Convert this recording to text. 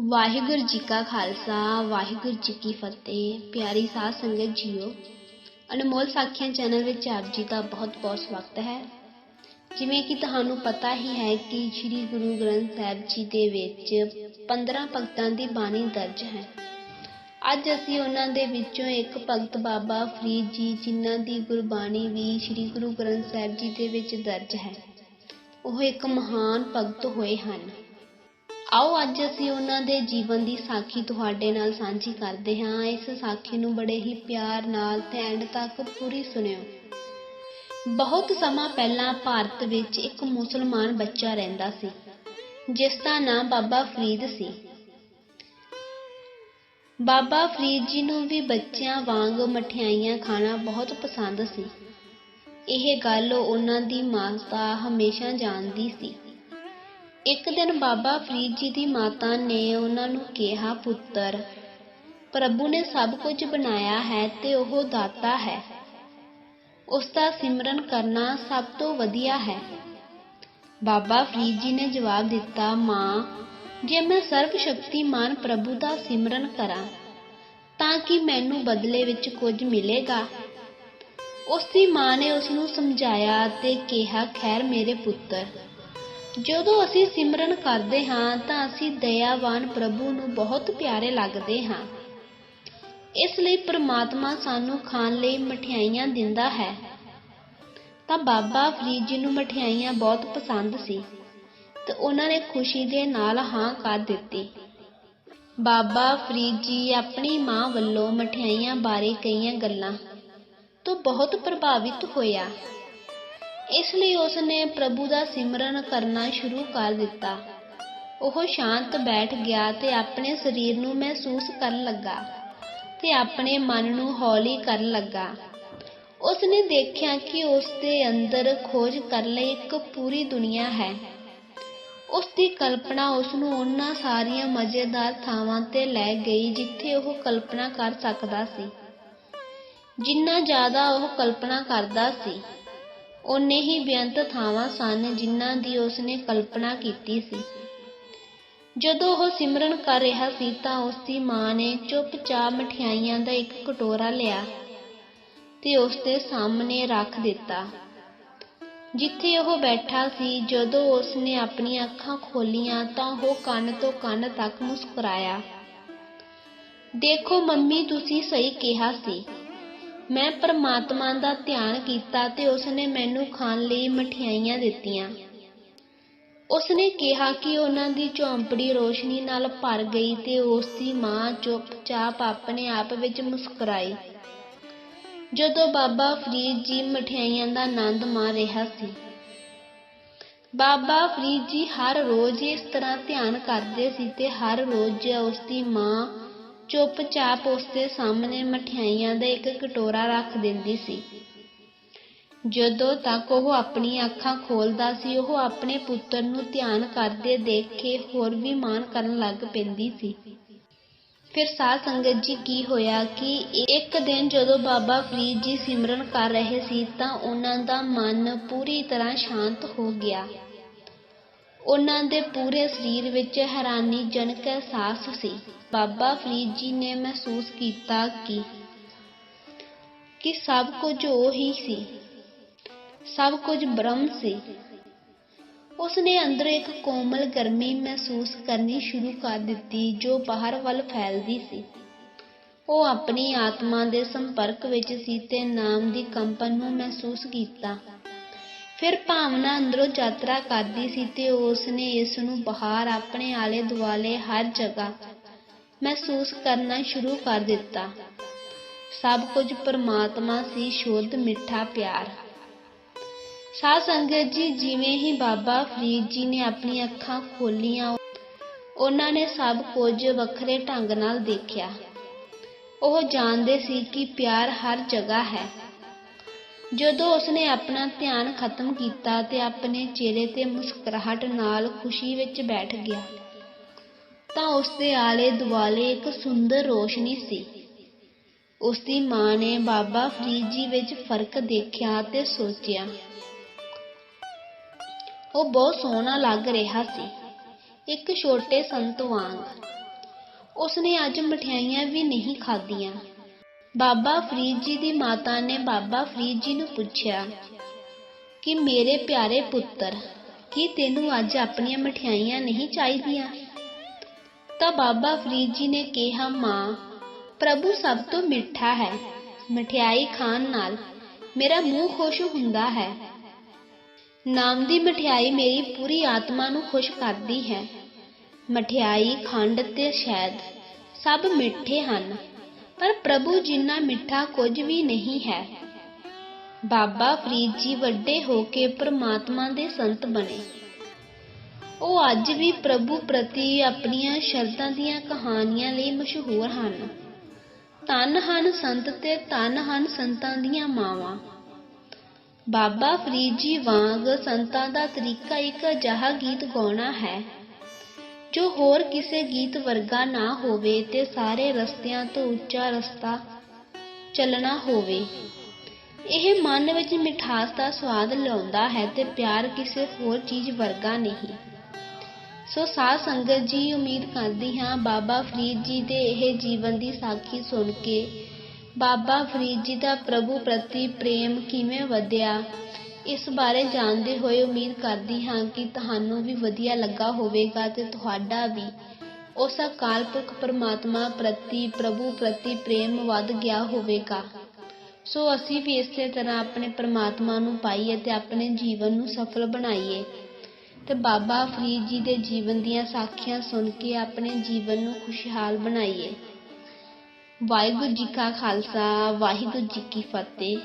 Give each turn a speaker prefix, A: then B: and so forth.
A: ਵਾਹਿਗੁਰੂ ਜੀ ਕਾ ਖਾਲਸਾ, ਵਾਹਿਗੁਰੂ ਜੀ ਕੀ ਫਤਿਹ। ਪਿਆਰੀ ਸਾਧ ਸੰਗਤ ਜੀਓ, ਅਨਮੋਲ ਸਾਖੀਆਂ ਚੈਨਲ ਵਿੱਚ ਆਪ ਜੀ ਦਾ ਬਹੁਤ-ਬਹੁਤ ਸਵਾਗਤ ਹੈ। ਜਿਵੇਂ ਕਿ ਤੁਹਾਨੂੰ ਪਤਾ ਹੀ ਹੈ ਕਿ ਸ੍ਰੀ ਗੁਰੂ ਗ੍ਰੰਥ ਸਾਹਿਬ ਜੀ ਦੇ ਵਿੱਚ 15 ਭਗਤਾਂ ਦੀ ਬਾਣੀ ਦਰਜ ਹੈ। ਅੱਜ ਅਸੀਂ ਉਹਨਾਂ ਦੇ ਵਿੱਚੋਂ ਇੱਕ ਭਗਤ ਬਾਬਾ ਫਰੀਦ ਜੀ, ਜਿਨ੍ਹਾਂ ਦੀ ਗੁਰਬਾਣੀ ਵੀ ਸ੍ਰੀ ਗੁਰੂ ਗ੍ਰੰਥ ਸਾਹਿਬ ਜੀ ਦੇ ਵਿੱਚ ਦਰਜ ਹੈ। ਉਹ ਇੱਕ ਮਹਾਨ ਭਗਤ ਹੋਏ ਹਨ। ਆਓ ਅੱਜ ਅਸੀਂ ਉਹਨਾਂ ਦੇ ਜੀਵਨ ਦੀ ਸਾਖੀ ਤੁਹਾਡੇ ਨਾਲ ਸਾਂਝੀ ਕਰਦੇ ਹਾਂ। ਇਸ ਸਾਖੀ ਨੂੰ ਬੜੇ ਹੀ ਪਿਆਰ ਨਾਲ ਤੇ ਐਂਡ ਤੱਕ ਪੂਰੀ ਸੁਣਿਓ। ਬਹੁਤ ਸਮਾਂ ਪਹਿਲਾਂ ਭਾਰਤ ਵਿੱਚ ਇੱਕ ਮੁਸਲਮਾਨ ਬੱਚਾ ਰਹਿੰਦਾ ਸੀ, ਜਿਸ ਦਾ ਨਾਮ ਬਾਬਾ ਫਰੀਦ ਸੀ। ਬਾਬਾ ਫਰੀਦ ਜੀ ਨੂੰ ਵੀ ਬੱਚਿਆਂ ਵਾਂਗ ਮਠਿਆਈਆਂ ਖਾਣਾ ਬਹੁਤ ਪਸੰਦ ਸੀ। ਇਹ ਗੱਲ ਉਹਨਾਂ ਦੀ ਮਾਤਾ ਹਮੇਸ਼ਾ ਜਾਣਦੀ ਸੀ। ਇੱਕ ਦਿਨ ਬਾਬਾ ਫਰੀਦ ਜੀ ਦੀ ਮਾਤਾ ਨੇ ਉਹਨਾਂ ਨੂੰ ਕਿਹਾ, ਪੁੱਤਰ, ਪ੍ਰਭੂ ਨੇ ਸਭ ਕੁਝ ਬਣਾਇਆ ਹੈ ਤੇ ਉਹ ਦਾਤਾ ਹੈ। ਉਸ ਦਾ ਸਿਮਰਨ ਕਰਨਾ ਸਭ ਤੋਂ ਵਧੀਆ ਹੈ। ਬਾਬਾ ਫਰੀਦ ਜੀ ਨੇ ਜਵਾਬ ਦਿੱਤਾ, ਮਾਂ, ਜੇ ਮੈਂ ਸਰਵ ਸ਼ਕਤੀਮਾਨ ਪ੍ਰਭੂ ਦਾ ਸਿਮਰਨ ਕਰਾਂ, ਤਾਂ ਕਿ ਮੈਨੂੰ ਬਦਲੇ ਵਿੱਚ ਕੁਝ ਮਿਲੇਗਾ? ਉਸ ਦੀ ਮਾਂ ਨੇ ਉਸ ਨੂੰ ਸਮਝਾਇਆ ਤੇ ਕਿਹਾ, ਖੈਰ ਮੇਰੇ ਪੁੱਤਰ ਜਦੋਂ ਅਸੀਂ ਸਿਮਰਨ ਕਰਦੇ ਹਾਂ ਤਾਂ ਅਸੀਂ ਦਇਆਵਾਨ ਪ੍ਰਭੂ ਨੂੰ ਬਹੁਤ ਪਿਆਰੇ ਲੱਗਦੇ ਹਾਂ। ਇਸ ਲਈ ਪ੍ਰਮਾਤਮਾ ਸਾਨੂੰ ਖਾਣ ਲਈ ਮਠਿਆਈਆਂ ਦਿੰਦਾ ਹੈ। ਤਾਂ ਬਾਬਾ ਫਰੀਦ ਜੀ ਨੂੰ ਮਠਿਆਈਆਂ ਬਹੁਤ ਪਸੰਦ ਸੀ ਤੇ ਉਹਨਾਂ ਨੇ ਖੁਸ਼ੀ ਦੇ ਨਾਲ ਹਾਂ ਕਰ ਦਿੱਤੀ। ਬਾਬਾ ਫਰੀਦ ਜੀ ਆਪਣੀ ਮਾਂ ਵੱਲੋਂ ਮਠਿਆਈਆਂ ਬਾਰੇ ਕਈਆਂ ਗੱਲਾਂ ਤੋਂ ਬਹੁਤ ਪ੍ਰਭਾਵਿਤ ਹੋਇਆ। ਇਸ ਲਈ ਉਸ ਨੇ ਪ੍ਰਭੂ ਦਾ ਸਿਮਰਨ ਕਰਨਾ ਸ਼ੁਰੂ ਕਰ ਦਿੱਤਾ। ਉਹ ਸ਼ਾਂਤ ਬੈਠ ਗਿਆ ਤੇ ਆਪਣੇ ਸਰੀਰ ਨੂੰ ਮਹਿਸੂਸ ਕਰਨ ਲੱਗਾ ਤੇ ਆਪਣੇ ਮਨ ਨੂੰ ਹੌਲੀ ਕਰਨ ਲੱਗਾ। ਉਸ ਨੇ ਦੇਖਿਆ ਕਿ ਉਸ ਦੇ ਅੰਦਰ ਖੋਜ ਕਰਨ ਲਈ ਇੱਕ ਪੂਰੀ ਦੁਨੀਆ ਹੈ। ਉਸ ਦੀ ਕਲਪਨਾ ਉਸ ਨੂੰ ਉਹਨਾਂ ਸਾਰੀਆਂ ਮਜ਼ੇਦਾਰ ਥਾਵਾਂ ਤੇ ਲੈ ਗਈ ਜਿੱਥੇ ਉਹ ਕਲਪਨਾ ਕਰ ਸਕਦਾ ਸੀ। ਜਿੰਨਾ ਜ਼ਿਆਦਾ ਉਹ ਕਲਪਨਾ ਕਰਦਾ ਸੀ ਓਨੇ ਹੀ ਬੇਅੰਤ ਥਾਵਾਂ ਸਨ ਜਿਨ੍ਹਾਂ ਦੀ ਉਸਨੇ ਕਲਪਨਾ ਕੀਤੀ ਸੀ। ਜਦੋਂ ਉਹ ਸਿਮਰਨ ਕਰ ਰਿਹਾ ਸੀ ਤਾਂ ਉਸ ਦੀ ਮਾਂ ਨੇ ਚੁੱਪਚਾਪ ਮਠਿਆਈਆਂ ਦਾ ਇੱਕ ਕਟੋਰਾ ਲਿਆ ਤੇ ਉਸ ਦੇ ਸਾਹਮਣੇ ਰੱਖ ਦਿੱਤਾ। ਜਿੱਥੇ ਉਹ ਬੈਠਾ ਸੀ, ਜਦੋਂ ਉਸ ਨੇ ਆਪਣੀਆਂ ਅੱਖਾਂ ਖੋਲੀਆਂ ਤਾਂ ਉਹ ਕੰਨ ਤੋਂ ਕੰਨ ਤੱਕ ਮੁਸਕਰਾਇਆ। ਦੇਖੋ ਮੰਮੀ, ਤੁਸੀਂ ਸਹੀ ਕਿਹਾ ਸੀ। ਮੈਂ ਪਰਮਾਤਮਾ ਦਾ ਧਿਆਨ ਕੀਤਾ ਤੇ ਉਸ ਨੇ ਮੈਨੂੰ ਖਾਣ ਲਈ ਮਠਿਆਈਆਂ ਦਿੱਤੀਆਂ। ਉਸ ਨੇ ਕਿਹਾ ਕਿ ਉਹਨਾਂ ਦੀ ਝੌਂਪੜੀ ਰੋਸ਼ਨੀ ਨਾਲ ਭਰ ਗਈ ਤੇ ਉਸ ਦੀ ਮਾਂ ਚੁੱਪਚਾਪ ਆਪਣੇ ਆਪ ਵਿੱਚ ਮੁਸਕਰਾਈ। ਜਦੋਂ ਬਾਬਾ ਫਰੀਦ ਜੀ ਮਠਿਆਈਆਂ ਦਾ ਆਨੰਦ ਮਾਣ ਰਿਹਾ ਸੀ, ਬਾਬਾ ਫਰੀਦ ਜੀ ਹਰ ਰੋਜ਼ ਇਸ ਤਰ੍ਹਾਂ ਧਿਆਨ ਕਰਦੇ ਸੀ ਤੇ ਹਰ ਰੋਜ਼ ਉਸ ਦੀ ਮਾਂ ਚੁੱਪਚਾਪ ਉਸ ਦੇ ਸਾਹਮਣੇ ਮਠਿਆਈਆਂ ਦਾ ਇੱਕ ਕਟੋਰਾ ਰੱਖ ਦਿੰਦੀ ਸੀ। ਜਦੋਂ ਤੱਕ ਉਹ ਆਪਣੀਆਂ ਅੱਖਾਂ ਖੋਲਦਾ ਸੀ, ਉਹ ਆਪਣੇ ਪੁੱਤਰ ਨੂੰ ਧਿਆਨ ਕਰਦੇ ਦੇਖ ਕੇ ਹੋਰ ਵੀ ਮਾਣ ਕਰਨ ਲੱਗ ਪੈਂਦੀ ਸੀ। ਫਿਰ ਸਾਧ ਸੰਗਤ ਜੀ ਕੀ ਹੋਇਆ ਕਿ ਇੱਕ ਦਿਨ ਜਦੋਂ ਬਾਬਾ ਫਰੀਦ ਜੀ ਸਿਮਰਨ ਕਰ ਰਹੇ ਸੀ ਤਾਂ ਉਹਨਾਂ ਦਾ ਮਨ ਪੂਰੀ ਤਰ੍ਹਾਂ ਸ਼ਾਂਤ ਹੋ ਗਿਆ। ਉਹਨਾਂ ਦੇ ਪੂਰੇ ਸਰੀਰ ਵਿੱਚ ਹੈਰਾਨੀਜਨਕ ਅਹਿਸਾਸ ਸੀ। ਬਾਬਾ ਫਰੀਦ ਜੀ ਨੇ ਮਹਿਸੂਸ ਕੀਤਾ ਕਿ ਕਿ ਸਭ ਕੁਝ ਉਹ ਹੀ ਸੀ। ਸਭ ਕੁਝ ਬ੍ਰਹਮ ਸੀ। ਉਸ ਨੇ ਅੰਦਰ ਇੱਕ ਕੋਮਲ ਗਰਮੀ ਮਹਿਸੂਸ ਕਰਨੀ ਸ਼ੁਰੂ ਕਰ ਦਿੱਤੀ, ਜੋ ਬਾਹਰ ਵੱਲ ਫੈਲਦੀ ਸੀ। ਉਹ ਆਪਣੀ ਆਤਮਾ ਦੇ ਸੰਪਰਕ ਵਿੱਚ ਸੀ ਤੇ ਨਾਮ ਦੀ ਕੰਪਨ ਨੂੰ ਮਹਿਸੂਸ ਕੀਤਾ। ਫਿਰ ਭਾਵਨਾ ਅੰਦਰੋਂ ਯਾਤਰਾ ਕਰਦੀ ਸੀ ਤੇ ਉਸ ਨੇ ਇਸ ਨੂੰ ਬਾਹਰ ਆਪਣੇ ਆਲੇ ਦੁਆਲੇ ਹਰ ਜਗ੍ਹਾ ਮਹਿਸੂਸ ਕਰਨਾ ਸ਼ੁਰੂ ਕਰ ਦਿੱਤਾ। ਸਭ ਕੁਝ ਪਰਮਾਤਮਾ ਸੀ, ਸ਼ੁੱਧ, ਮਿੱਠਾ, ਪਿਆਰ। ਸਾਧ ਸੰਗਤ ਜੀ, ਜਿਵੇਂ ਹੀ ਬਾਬਾ ਫਰੀਦ ਜੀ ਨੇ ਆਪਣੀ ਅੱਖਾਂ ਖੋਲੀਆਂ, ਉਹਨਾਂ ਨੇ ਸਭ ਕੁਝ ਵੱਖਰੇ ਢੰਗ ਨਾਲ ਦੇਖਿਆ। ਉਹ ਜਾਣਦੇ ਸੀ ਕਿ ਪਿਆਰ ਹਰ ਜਗ੍ਹਾ ਹੈ। ਜਦੋਂ ਉਸਨੇ ਆਪਣਾ ਧਿਆਨ ਖਤਮ ਕੀਤਾ ਤੇ ਆਪਣੇ ਚਿਹਰੇ ਤੇ ਮੁਸਕਰਾਹਟ ਨਾਲ ਖੁਸ਼ੀ ਵਿੱਚ ਬੈਠ ਗਿਆ, ਤਾਂ ਉਸਦੇ ਆਲੇ ਦੁਆਲੇ ਇੱਕ ਸੁੰਦਰ ਰੋਸ਼ਨੀ ਸੀ। ਉਸਦੀ ਮਾਂ ਨੇ ਬਾਬਾ ਫਰੀਦ ਜੀ ਵਿੱਚ ਫ਼ਰਕ ਦੇਖਿਆ ਤੇ ਸੋਚਿਆ, ਉਹ ਬਹੁਤ ਸੋਹਣਾ ਲੱਗ ਰਿਹਾ ਸੀ, ਇੱਕ ਛੋਟੇ ਸੰਤ ਵਾਂਗ। ਉਸਨੇ ਅੱਜ ਮਠਿਆਈਆਂ ਵੀ ਨਹੀਂ ਖਾਧੀਆਂ। ਬਾਬਾ ਫਰੀਦ ਜੀ ਦੀ ਮਾਤਾ ਨੇ ਬਾਬਾ ਫਰੀਦ ਜੀ ਨੂੰ ਪੁੱਛਿਆ ਕਿ ਮੇਰੇ ਪਿਆਰੇ ਪੁੱਤਰ, ਕੀ ਤੈਨੂੰ ਅੱਜ ਆਪਣੀਆਂ ਮਠਿਆਈਆਂ ਨਹੀਂ ਚਾਹੀਦੀਆਂ? ਤਾਂ ਬਾਬਾ ਫਰੀਦ ਜੀ ਨੇ ਕਿਹਾ, ਮਾਂ, ਪ੍ਰਭੂ ਸਭ ਤੋਂ ਮਿੱਠਾ ਹੈ। ਮਠਿਆਈ ਖਾਣ ਨਾਲ ਮੇਰਾ ਮੂੰਹ ਖੁਸ਼ ਹੁੰਦਾ ਹੈ। ਨਾਮ ਦੀ ਮਠਿਆਈ ਮੇਰੀ ਪੂਰੀ ਆਤਮਾ ਨੂੰ ਖੁਸ਼ ਕਰਦੀ ਹੈ। ਮਠਿਆਈ ਖੰਡ ਤੇ ਸ਼ਹਿਦ ਸਭ ਮਿੱਠੇ ਹਨ। ਪਰ ਪ੍ਰਭੂ ਜਿੰਨਾ ਮਿੱਠਾ ਕੁਝ ਵੀ ਨਹੀਂ ਹੈ। ਬਾਬਾ ਫਰੀਦ ਜੀ ਵੱਡੇ ਹੋ ਕੇ ਪ੍ਰਮਾਤਮਾ ਦੇ ਸੰਤ ਬਣੇ। ਉਹ ਅੱਜ ਵੀ ਪ੍ਰਭੂ ਪ੍ਰਤੀ ਆਪਣੀਆਂ ਸ਼ਰਧਾ ਦੀਆਂ ਕਹਾਣੀਆਂ ਲਈ ਮਸ਼ਹੂਰ ਹਨ। ਧੰਨ ਹਨ ਸੰਤ ਤੇ ਧੰਨ ਹਨ ਸੰਤਾਂ ਦੀਆਂ ਮਾਵਾਂ। ਬਾਬਾ ਫਰੀਦ ਜੀ ਵਾਂਗ ਸੰਤਾਂ ਦਾ ਤਰੀਕਾ ਇੱਕ ਅਜਿਹਾ ਗੀਤ ਗਾਉਣਾ ਹੈ ਜੋ ਹੋਰ ਕਿਸੇ ਗੀਤ ਵਰਗਾ ਨਾ ਹੋਵੇ ਤੇ ਸਾਰੇ ਰਸਤਿਆਂ ਤੋਂ ਉੱਚਾ ਰਸਤਾ ਚੱਲਣਾ ਹੋਵੇ। ਇਹ ਮਨ ਵਿੱਚ ਮਿਠਾਸ ਦਾ ਸਵਾਦ ਲਿਆਉਂਦਾ ਹੈ ਤੇ ਪਿਆਰ ਕਿਸੇ ਹੋਰ ਚੀਜ਼ ਵਰਗਾ ਨਹੀਂ। ਸੋ ਸਾਧ ਸੰਗਤ ਜੀ, ਉਮੀਦ ਕਰਦੀ ਹਾਂ ਬਾਬਾ ਫਰੀਦ ਜੀ ਦੇ ਇਹ ਜੀਵਨ ਦੀ ਸਾਖੀ ਸੁਣ ਕੇ ਬਾਬਾ ਫਰੀਦ ਜੀ ਦਾ ਪ੍ਰਭੂ ਪ੍ਰਤੀ ਪ੍ਰੇਮ ਕਿਵੇਂ ਵਧਿਆ ਇਸ ਬਾਰੇ ਜਾਣਦੇ ਹੋਏ ਉਮੀਦ ਕਰਦੀ ਹਾਂ ਕਿ ਤੁਹਾਨੂੰ ਵੀ ਵਧੀਆ ਲੱਗਾ ਹੋਵੇਗਾ ਤੇ ਤੁਹਾਡਾ ਵੀ। ਉਸ ਅਕਾਲ ਪੁਰਖ ਪਰਮਾਤਮਾ ਪ੍ਰਤੀ, ਪ੍ਰਭੂ ਪ੍ਰਤੀ ਪ੍ਰੇਮ ਵੱਧ ਗਿਆ ਹੋਵੇਗਾ। ਸੋ ਅਸੀਂ ਵੀ ਇਸੇ ਤਰ੍ਹਾਂ ਆਪਣੇ ਪਰਮਾਤਮਾ ਨੂੰ ਪਾਈਏ ਤੇ ਆਪਣੇ ਜੀਵਨ ਨੂੰ ਸਫਲ ਬਣਾਈਏ। ਤੇ ਬਾਬਾ ਫਰੀਦ ਜੀ ਦੇ ਜੀਵਨ ਦੀਆਂ ਸਾਖੀਆਂ ਸੁਣ ਕੇ ਆਪਣੇ ਜੀਵਨ ਨੂੰ ਖੁਸ਼ਹਾਲ ਬਣਾਈਏ। ਵਾਹਿਗੁਰੂ ਜੀ ਕਾ ਖਾਲਸਾ, ਵਾਹਿਗੁਰੂ ਜੀ ਕੀ ਫਤਿਹ।